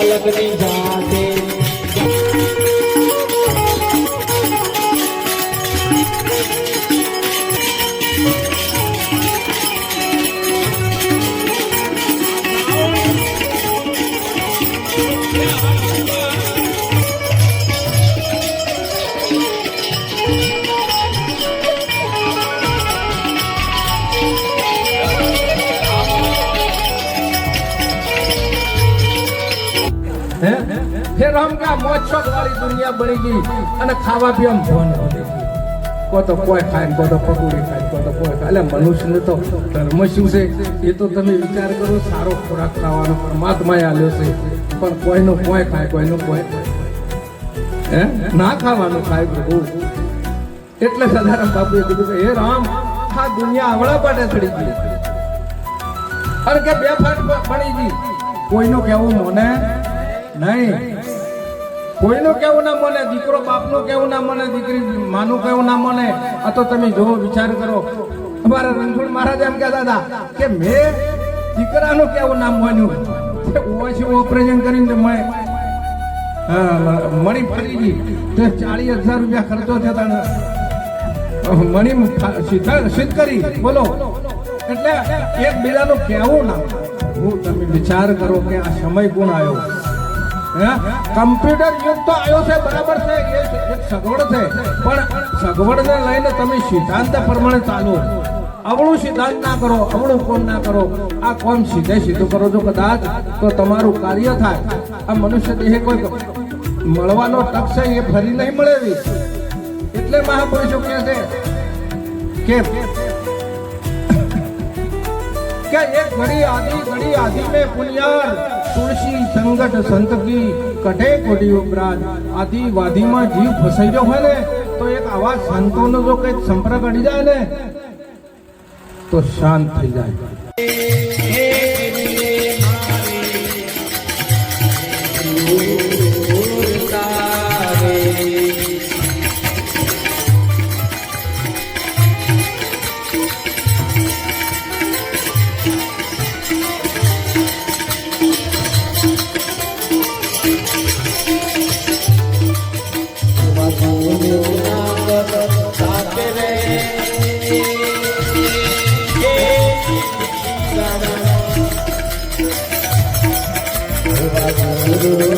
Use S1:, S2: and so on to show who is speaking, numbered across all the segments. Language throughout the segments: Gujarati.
S1: અલગની
S2: અને ખાવા તો કોઈ ખાય કો તો એ તો તમે વિચાર કરો, સારો ખોરાક ખાવાનો પરમાત્માએ આલ્યો છે. પણ કોઈનો કોઈ ખાય, કોઈનો કોઈ હે? ના ખાવાનું ખાય પ્રભુ. એટલે સદારામ બાપુએ કીધું કે, હે રામ, આ દુનિયા આવડા પાટે ચડી ગઈ. અને કે બે ફાટ પડી ગઈ. કોઈનું કેવું મને નહીં. કોઈનું કેવું ના મને, દીકરો બાપનું કેવું ના મને, દીકરી માનું કેવું ના મને, આ તો તમે જોવો, વિચાર કરો. અમારા રણછોડ મહારાજ એમ કહેતા હતા કે મેં દીકરાનું કેવું નામ માન્યું. ઓછી ઓપરેશન કરીને મેં મણી ફરી ગઈ તો ચાલીસ હજાર રૂપિયા ખર્ચો થતા મણી સિદ્ધ કરી. બોલો. એટલે એક બીજાનું કહેવું ના હું તમે વિચાર કરો કે આ સમય કોણ આવ્યો? કમ્પ્યુટર યુગ તો આવ્યો છે, બરાબર છે, એ એક સગવડ છે. પણ સગવડને લઈને તમે સિદ્ધાંત પ્રમાણે ચાલો. અવળું સિદ્ધાંત ના કરો, અવળું કોમ ના કરો? આ કોમ સીધે સીધું કરો છો કદાચ? તો તમારું કાર્ય થાય. આ મનુષ્ય દેહ કોઈ મળવાનો તક છે, એ ફરી નહીં મળેવી એટલે મહાપુરુષો કહે છે કે કે એક ઘડી આધી ઘડી આધી મેં પુણ્યાર. તુલસી સંગત સંતકી કઢે કોટી ઉપરાજ આદિ વાદીમાં જીવ ફસાઈ ગયો હોય ને, તો એક આવા સંતોનો જો કંઈક સંપર્ક અડી જાય ને, તો શાંત થઈ જાય.
S1: Guru.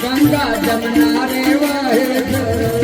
S1: ગંગા
S3: જમના રે વહે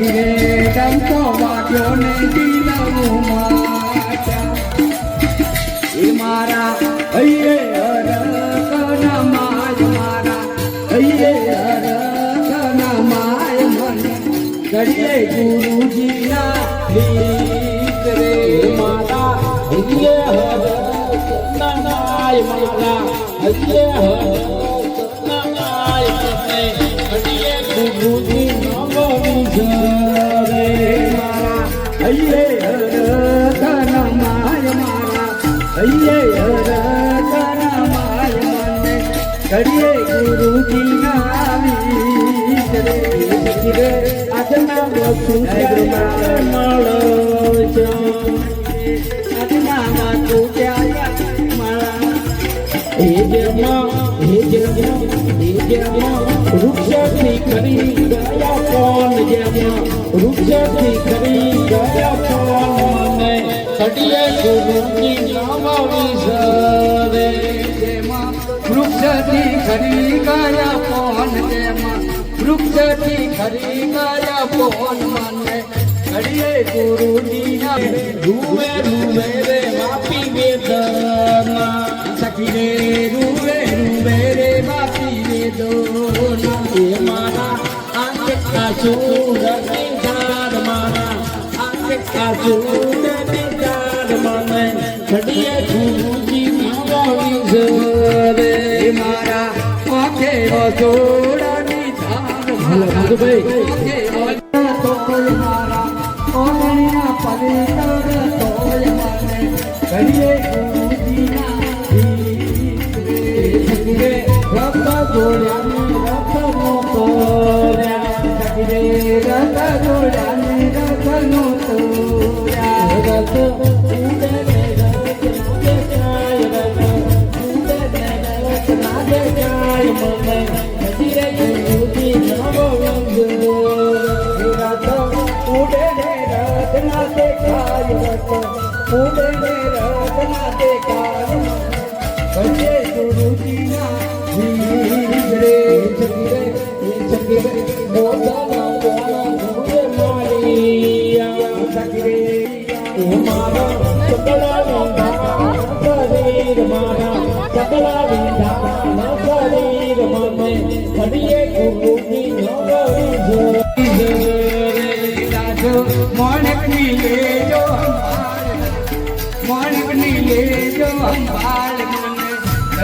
S3: સખીરે ડંકો વાગ્યો ને દિલવું માચ્યા એ મારા, હૈયે હર માય મારા. હૈયે હર માય મને ઘડીએ ગુરુજીના લીક રે.
S1: હરિય ગુરુજી
S3: ઘડીએ ગુરુજી નામી રે રે
S1: આજના વસુ મળો છો
S3: આજના વાતો ક્યાં મારા
S1: હે જન્મ હે જન્મ હે જન્મ વૃક્ષથી કરી ગયા કોણ જન્મ વૃક્ષથી કરી ગયા કોણ મને કડીએ ગુરુની નામ વિસરે
S3: જેમાં વૃક્ષથી ખરી કાયા પોન જેમાં વૃક્ષથી ખરી કાયા પોન મને ઘડીએ ગુરુજી
S1: રૂવે રૂવે રે માપી વેદના.
S3: સખી રે રૂવે રૂવે રે માપી દો
S1: એ મારા આંખ કાચુર નિધાર મારા આંખ કાચુર નિધાર મને. ઘડીએ ગુરુજી
S3: મારા વસોડાની ધાર
S1: હાલો
S3: રચના દેખાય ઉડને રચના દેખાય ભજે
S1: ગુરુજીના ધીરે ધીરે ધીરે બોધાના બોલા ગુરુએ મારિયા
S3: ધીરે
S1: ઓ મારા સકલા વિંધા શરીર મારા સકલા વિંધા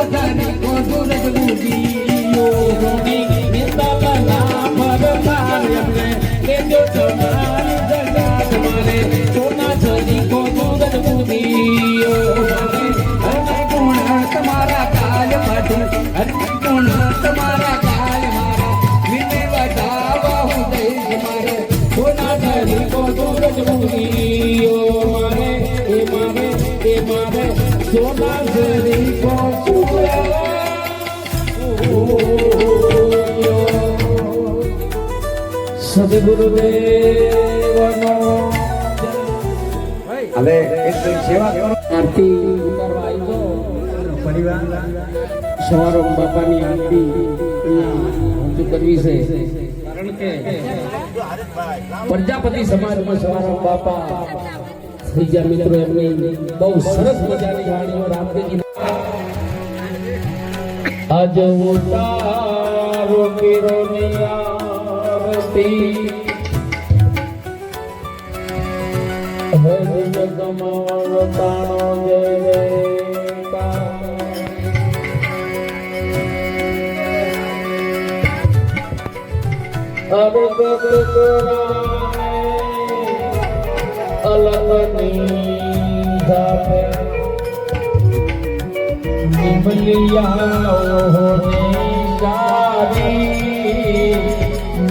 S1: Satanás, con tu
S2: હવે
S1: આરતી ઉતારવા પ્રજાપતિ સમાજમાં સવારોમ બાપા બીજા મિત્રો એમની બહુ સરસ મજાની વાણીઓ રામદેજી આજ ઉતારો કિરોનિયા ગમતી કમળ તાણો અલગની ધાપે નિમલિયા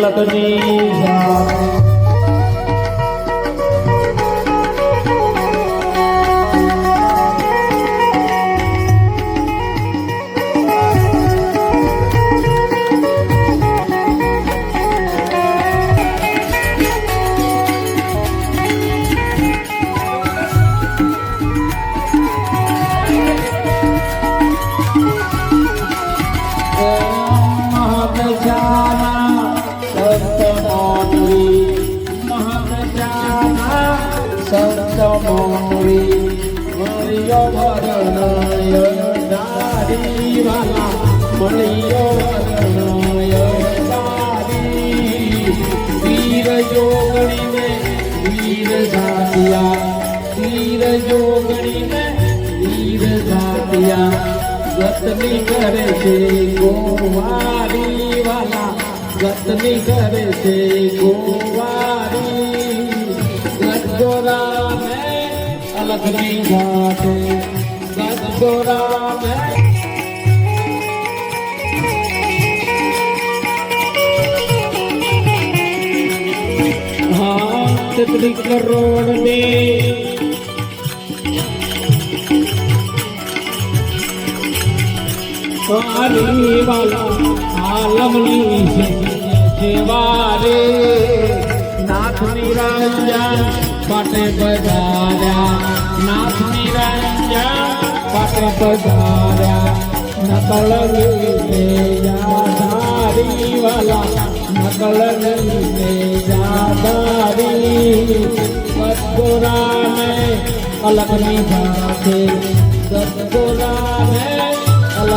S1: બાલકની છે ગોવારી વાલા ગતની કરે છે ગોવારી. ગજોરા મેં અલગની વાટે ગજોરા કરોડ મારી વાલા, આલમની સેવા રે. નાથ નિરંજન પટે બધાર્યા નાથ નિરંજન પટે બધાર્યા નકલ જાધારી વાલા નકલ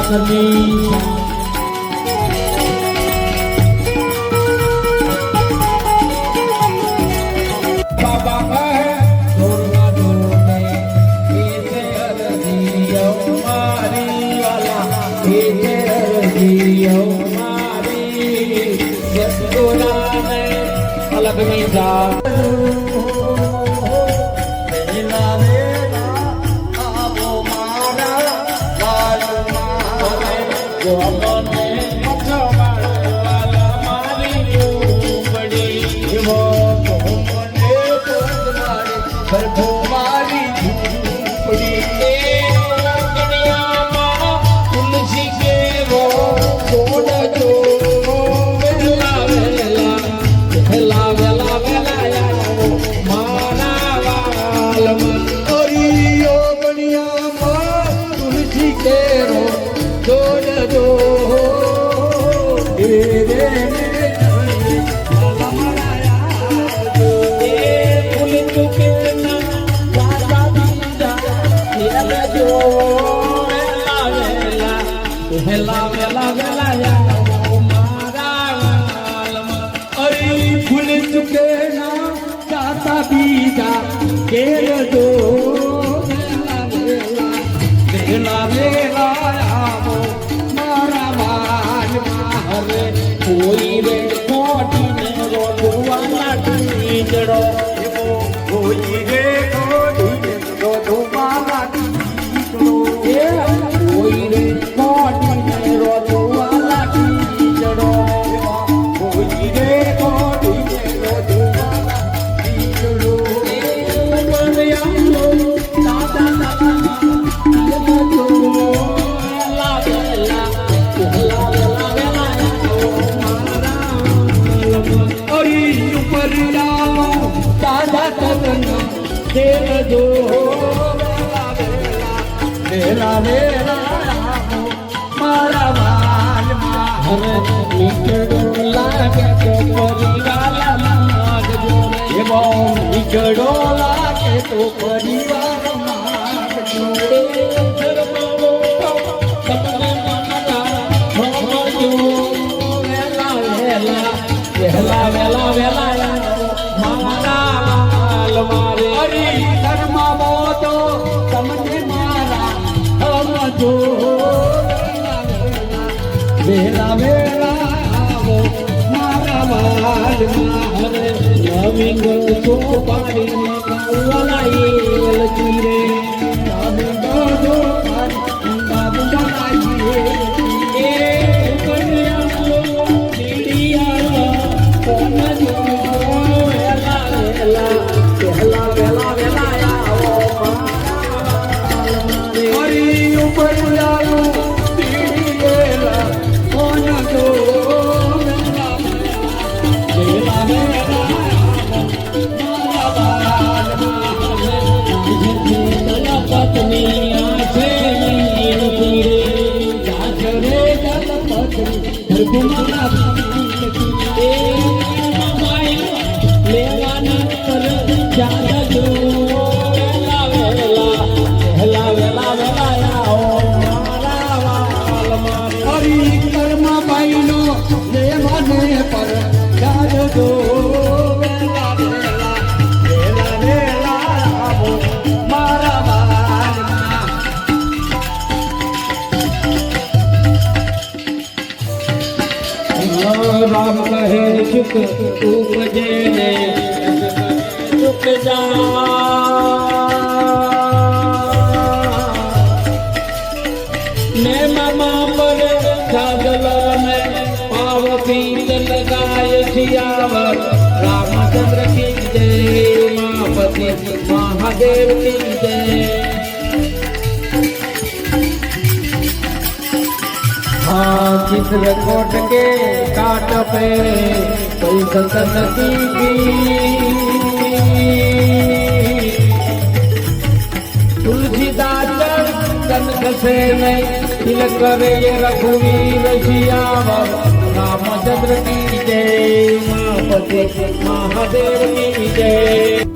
S1: કૃપા મેળો તો પરિવારમાં જોડે ધર્માવો
S3: તમને માતા વહેલા વહેલા વહેલા વહેલા
S1: વેલા વેલા
S3: આવો મારા વાલમાં
S1: ડેંગલ તો પાડીને કાવલા એ લચી રે. તાબો Thank you. ને દુઃખ જા ને મામા પર સાદલા ને પાવ પીત લગાય શિયાવર રામચંદ્ર કી જય માપતિ મહાદેવ કી જય हाँ चित्रकूट के काट पे કોલકાતા તુલસીદાસ તન કસે નહીં તિલક કરે રઘુવીર શિયાવ રામચંદ્ર કી જય મહાદેવ
S3: કી જય.